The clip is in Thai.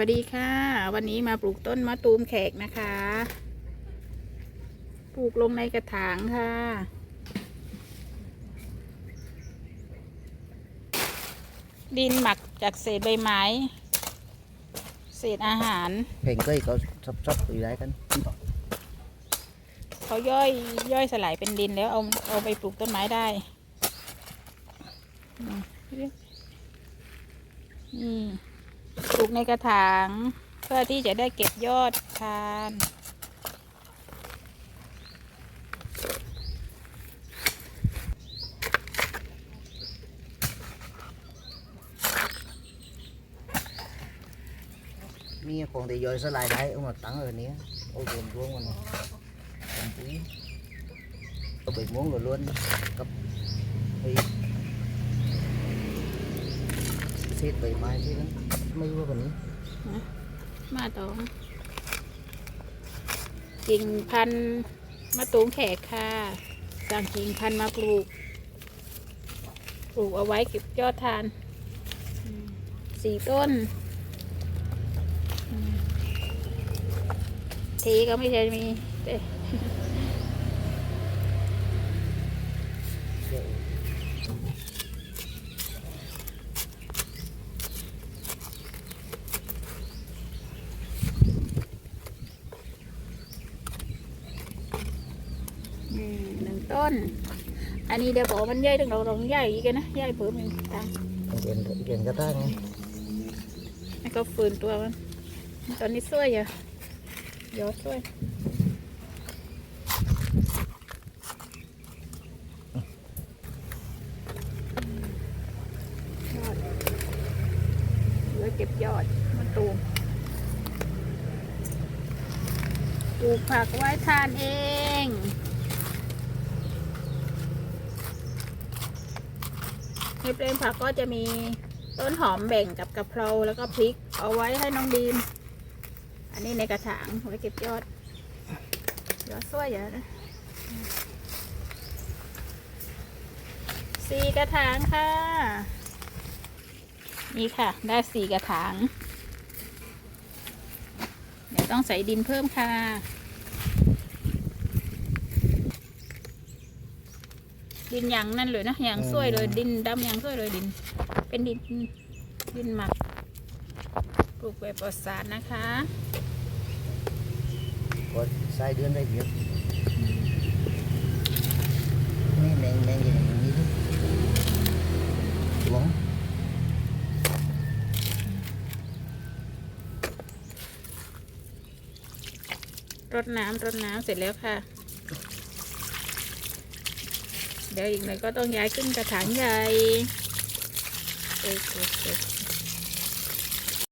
วัสดีค่ะ วันนี้มาปลูกต้นมะตูมแขกนะคะ ปลูกลงในกระถางค่ะ ดินหมักจากเศษใบไม้ เศษอาหาร เพลง cây có sắp sắp อยู่ได้กันเขาย่อยย่อยสลายเป็นดินแล้วเอาเอาไปปลูกต้นไม้ได้อืมนี่ป ลูกในกระถางเพื่อที่จะได้เก็บยอดทานมีของที่ย่อยสลายได้เอามาตั้ง ở นี้เอารวมรวมกันทำปุ๋ยเอาไปม้วน rồi luôn กับไอ้เศษใบไม้ที่นั้น ไม่รู้ว่าแบบนี้มาต่อกิ่งพันธุ์มะตูมแขกค่ะสั่งกิ่งพันธุ์มาปลูก ปลูกเอาไว้เก็บยอดทาน สี่ต้น ทีก็ไม่ใช่มีแต่ อืมหนึ่ง ต้น อันนี้เดี๋ยวบอกมันใหญ่ถึงเราเราใหญ่อีกนะใหญ่เพิ่มอีกตามเปลี่ยนเปลี่ยนกระถางไงให้ก็ฝืนตัวมัน ตอนนี้สวยอยู่ยอดสวยยอดเหลือเก็บยอดมันตูมปลูกผักไว้ทานเอง ในเปลงผักก็จะมีต้นหอมแบ่งกับกะเพราแล้วก็พริกเอาไว้ให้น้องดีม อันนี้ในกระถางไว้เก็บยอด ยอดสวยอย่างนะสี่กระถางค่ะ นี่ค่ะ ได้สี่กระถาง เดี๋ยวต้องใส่ดินเพิ่มค่ะ ดินอย่างนั่นเลยนะอย่างสวยเลยดินดำอย่างสวยเลยดิน เป็นดินดินหมักปลูกแบบปลอดสารนะคะ có sai đứa đây việc mấy nén nén gì này như thế xuống รดน้ำรดน้ำเสร็จแล้วค่ะ เดี๋ยวอีกหน่อยก็ต้องย้ายขึ้นกระถางใหญ่